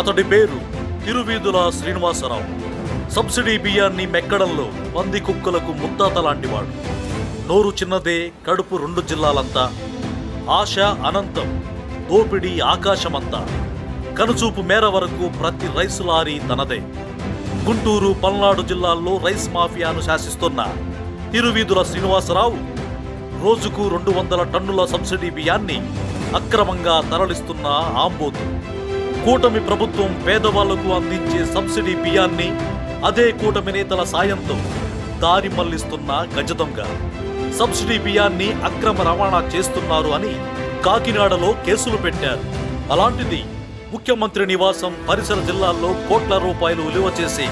అతడి పేరు తిరువీధుల శ్రీనివాసరావు. సబ్సిడీ బియ్యాన్ని మెక్కడంలో పంది కుక్కలకు ముత్తాత లాంటివాడు. నోరు చిన్నదే కడుపు రెండు జిల్లాలంతా. ఆశ అనంతం దోపిడీ ఆకాశమంతా. కనుచూపు మేర వరకు ప్రతి రైసు లారీ తనదే. గుంటూరు పల్నాడు జిల్లాల్లో రైస్ మాఫియాను శాసిస్తున్న తిరువీధుల శ్రీనివాసరావు రోజుకు రెండు వందల టన్నుల సబ్సిడీ బియ్యాన్ని అక్రమంగా తరలిస్తున్న ఆంబోతు. కూటమి ప్రభుత్వం పేదవాళ్ళకు అందించే సబ్సిడీ బియ్యాన్ని అదే కూటమి నేతల సాయంతో దారి మళ్ళిస్తున్న గజదొంగ. సబ్సిడీ బియ్యాన్ని అక్రమ రవాణా చేస్తున్నారు అని కాకినాడలో కేసులు పెట్టారు. అలాంటిది ముఖ్యమంత్రి నివాసం పరిసర జిల్లాల్లో కోట్ల రూపాయలు విలువ చేసి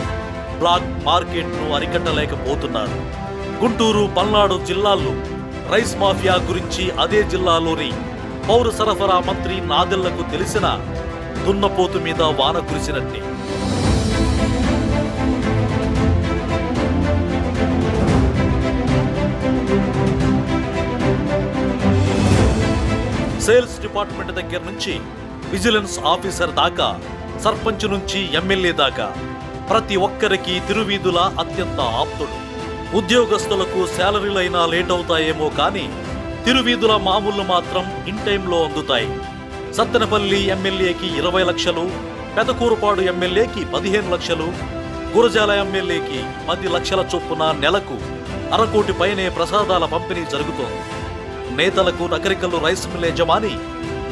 బ్లాక్ మార్కెట్ను అరికట్టలేకపోతున్నారు. గుంటూరు పల్నాడు జిల్లాల్లో రైస్ మాఫియా గురించి అదే జిల్లాలోని పౌర సరఫరా మంత్రి నాదెళ్ళకు తెలిసిన దున్నపోతు మీద వాన కురిసినట్టే. సేల్స్ డిపార్ట్మెంట్ దగ్గర నుంచి విజిలెన్స్ ఆఫీసర్ దాకా సర్పంచ్ నుంచి ఎమ్మెల్యే దాకా ప్రతి ఒక్కరికి తిరువీధుల అత్యంత ఆప్తుడు. ఉద్యోగస్తులకు శాలరీలైనా లేట్ అవుతాయేమో కానీ తిరువీధుల మామూలు మాత్రం ఇన్ టైంలో అందుతాయి. సత్తెనపల్లి ఎమ్మెల్యేకి ఇరవై లక్షలు పెదకూరుపాడు ఎమ్మెల్యేకి పదిహేను లక్షలు గురజాల ఎమ్మెల్యేకి పది లక్షల చొప్పున నెలకు అరకోటి పైనే ప్రసాదాల పంపిణీ జరుగుతోంది. నేతలకు నకరికల్లు రైస్ మిల్ యజమాని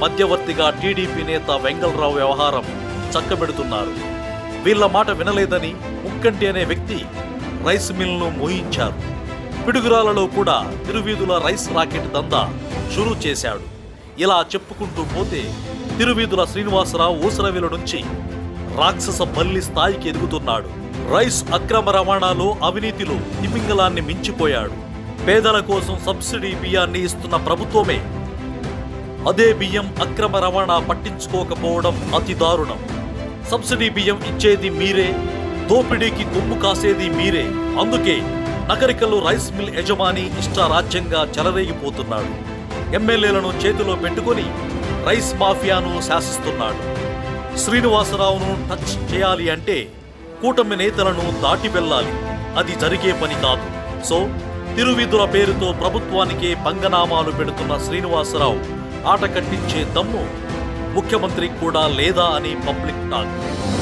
మధ్యవర్తిగా టీడీపీ నేత వెంగళరావు వ్యవహారం చక్కబెడుతున్నారు. వీళ్ళ మాట వినలేదని ముక్కంటి అనే వ్యక్తి రైస్ మిల్ను మోహించారు. పిడుగురాలలో కూడా తిరువీధుల రైస్ రాకెట్ దందా షురూ చేశాడు. ఇలా చెప్పుకుంటూ పోతే తిరువీధుల శ్రీనివాసరావు ఊసరవిల నుంచి రాక్షస బల్లి స్థాయికి ఎదుగుతున్నాడు. రైస్ అక్రమ రవాణాలో అవినీతిలో తిమింగలాన్ని మించిపోయాడు. పేదల కోసం సబ్సిడీ బియ్యాన్ని ఇస్తున్న ప్రభుత్వమే అదే బియ్యం అక్రమ రవాణా పట్టించుకోకపోవడం అతి దారుణం. సబ్సిడీ బియ్యం ఇచ్చేది మీరే దోపిడీకి కొమ్ము కాసేది మీరే. అందుకే నగరికలు రైస్ మిల్ యజమాని ఇష్టారాజ్యంగా చెలరేగిపోతున్నాడు. ఎమ్మెల్యేలను చేతిలో పెట్టుకొని రైస్ మాఫియాను శాసిస్తున్నాడు. శ్రీనివాసరావును టచ్ చేయాలి అంటే కూటమి నేతలను దాటి వెళ్ళాలి. అది జరిగే పని కాదు. సో తిరువిధుల పేరుతో ప్రభుత్వానికే పంగనామాలు పెడుతున్న శ్రీనివాసరావు ఆట కట్టించే దమ్ము ముఖ్యమంత్రికి కూడా లేదా అని పబ్లిక్ టాక్.